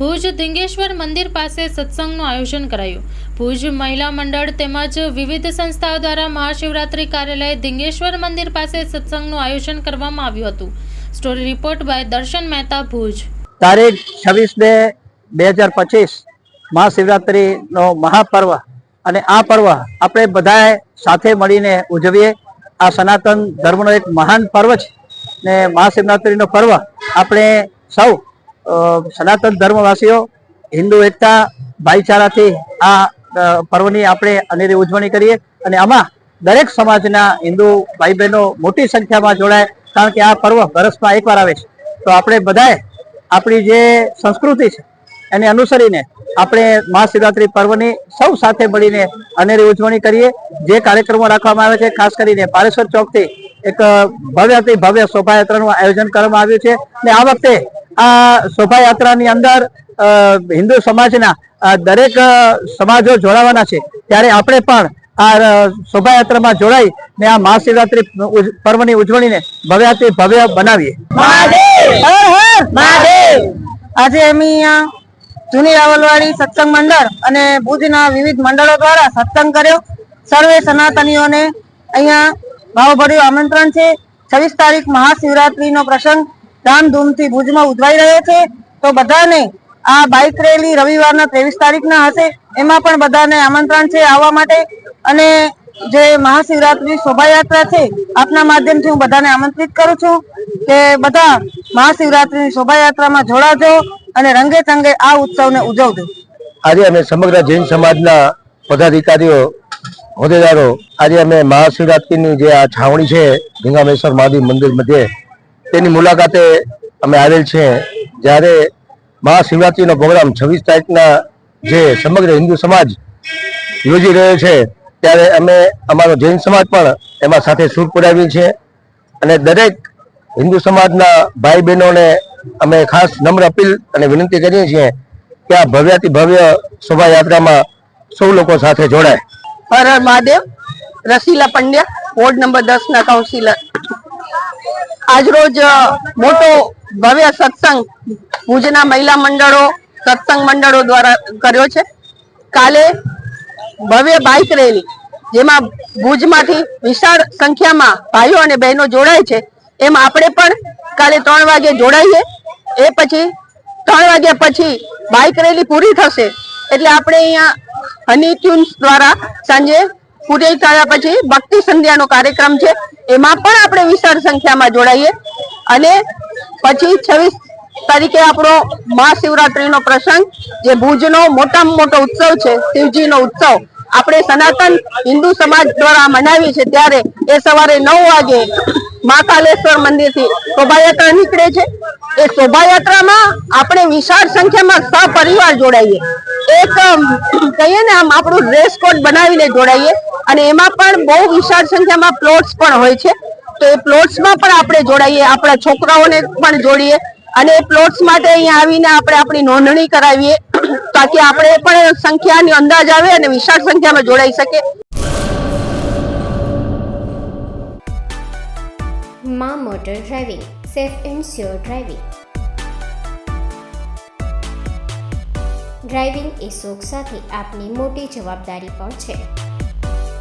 ભુજ ધીંગેશ્વર મંદિર પાસે સત્સંગનું આયોજન કરાયું. ભુજ મહિલા મંડળ તેમજ વિવિધ સંસ્થાઓ દ્વારા મહાશિવરાત્રિ કાર્યાલય ધીંગેશ્વર મંદિર પાસે સત્સંગનું આયોજન કરવામાં આવ્યું હતું. સ્ટોરી રિપોર્ટ બાય દર્શન મહેતા ભુજ. તારીખ છવ્વીસ બે બે હજાર પચીસ મહાશિવરાત્રિનો મહાપર્વ અને આ પર્વ આપણે બધાએ સાથે મળીને ઉજવીએ. આ સનાતન ધર્મનો એક મહાન પર્વ છે ને મહાશિવરાત્રિનો પર્વ આપણે સૌ સનાતન ધર્મવાસીઓ, હિન્દુ, એકતા, ભાઈચારાથી આ પર્વની આપણે અનેરી ઉજવણી કરીએ અને આમાં દરેક સમાજના હિન્દુ ભાઈ બહેનો મોટી સંખ્યામાં જોડાય કારણ કે આ પર્વ વર્ષમાં એકવાર આવે છે. તો આપણે બધાએ આપણી જે સંસ્કૃતિ છે, એને અનુસરીને આપણે મહાશિવરાત્રિ પર્વની સૌ સાથે મળીને અનેરી ઉજવણી કરીએ. જે કાર્યક્રમો રાખવામાં આવે છે, ખાસ કરીને પારેશ્વર ચોકથી એક ભવ્યથી ભવ્ય શોભાયાત્રાનું આયોજન કરવામાં આવ્યું છે. ને આ વખતે આ શોભાયાત્રાની અંદર હિન્દુ સમાજના દરેક સમાજો જોડાવાના છે. ત્યારે આપણે પણ આ શોભાયાત્રામાં જોડાઈ ને આ મહાશિવરાત્રી પર્વની ઉજવણીને ભવ્યાથી ભવ્ય બનાવીએ. આજે અમે અહીંયા જૂની રાવલવાડી સત્સંગ મંડળ અને ભુજના વિવિધ મંડળો દ્વારા સત્સંગ કર્યો. સર્વે સનાતનીઓને અહીંયા ભાવભર્યું આમંત્રણ છે. છવ્વીસ તારીખ મહાશિવરાત્રીનો પ્રસંગ ધામધૂમથી ભુજમાં ઉજવાઈ રહ્યો છે. તો બધાને આ બાઇક રેલી રવિવારના ત્રેવીસ તારીખના હશે. એમાં પણ બધાને આમંત્રણ છે આવવા માટે. અને જે મહાશિવરાત્રી શોભાયાત્રા છે, આપના માધ્યમથી હું બધાને આમંત્રિત કરું છું કે બધા મહાશિવરાત્રીની શોભાયાત્રામાં જોડાજો અને રંગે ચંગે આ ઉત્સવને ઉજવજો. આજે અમે સમગ્ર જૈન સમાજના પદાધિકારીઓ, હોદ્દેદારો, આજે અમે મહાશિવરાત્રિની જે આ છાવણી છે, ગંગામેશ્વર મહાદેવ મંદિર મધ્યે તેની મુલાકાતે અમે આવેલ છે. જ્યારે મહાશિવરાત્રિનો પ્રોગ્રામ છવ્વીસ તારીખના જે સમગ્ર હિન્દુ સમાજ યોજી રહ્યો છે, ત્યારે અમે અમારો જૈન સમાજ પણ એમાં સાથે સૂર પુરાવી છે. અને દરેક હિન્દુ સમાજના ભાઈ બહેનોને અમે ખાસ નમ્ર અપીલ અને વિનંતી કરીએ છીએ કે આ ભવ્યાતિ ભવ્ય શોભાયાત્રામાં સૌ લોકો સાથે જોડાય. હર હર મહાદેવ. રસીલા પંડ્યા, વોર્ડ નંબર દસના કાઉન્સિલર. આજરોજ મોટો ભવ્ય સત્સંગ ભુજના મહિલા મંડળો, સત્સંગ મંડળો દ્વારા કર્યો છે. કાલે ભવ્ય બાઇક રેલી, જેમાં ભુજમાંથી વિશાળ સંખ્યામાં ભાઈઓ અને બહેનો જોડાય છે. એમ આપણે પણ કાલે ત્રણ વાગે જોડાઈએ. એ પછી, ત્રણ વાગ્યા પછી બાઇક રેલી પૂરી થશે. એટલે આપણે અહીંયા હની ટ્યુન્સ દ્વારા સાંજે પૂરી થયા પછી ભક્તિ સંધ્યાનો કાર્યક્રમ છે. એમાં પણ આપણે વિશાળ સંખ્યામાં જોડાઈએ. અને પછી છવ્વીસ તારીખે આપણો મહાશિવરાત્રીનો પ્રસંગ, જે ભુજનો મોટામાં મોટો ઉત્સવ છે, શિવજીનો ઉત્સવ, આપણે સનાતન હિન્દુ સમાજ દ્વારા મનાવીએ છીએ. ત્યારે એ સવારે નવ વાગે મહાકાલેશ્વર મંદિરથી શોભાયાત્રા નીકળે છે. એ શોભાયાત્રામાં આપણે વિશાળ સંખ્યામાં સપરિવાર જોડાઈએ. એક કહીએ ને આમ આપણું ડ્રેસ કોડ બનાવીને જોડાઈએ. અને એમાં પણ બહુ વિશાળ સંખ્યામાં પ્લોટ્સ પણ હોય છે. તો એ પ્લોટ્સમાં પણ આપણે જોડાઈએ, આપણા છોકરાઓને પણ જોડીએ અને એ પ્લોટ્સ માટે અહીંયા આવીને આપણે આપણી નોંધણી કરાવીએ તાકી આપણે પણ સંખ્યાની અંદાજ આવે અને વિશાળ સંખ્યામાં જોડાઈ શકે મા motor driving, safe and sure driving. Driving એ શોખ સાથે આપની મોટી જવાબદારી પણ છે.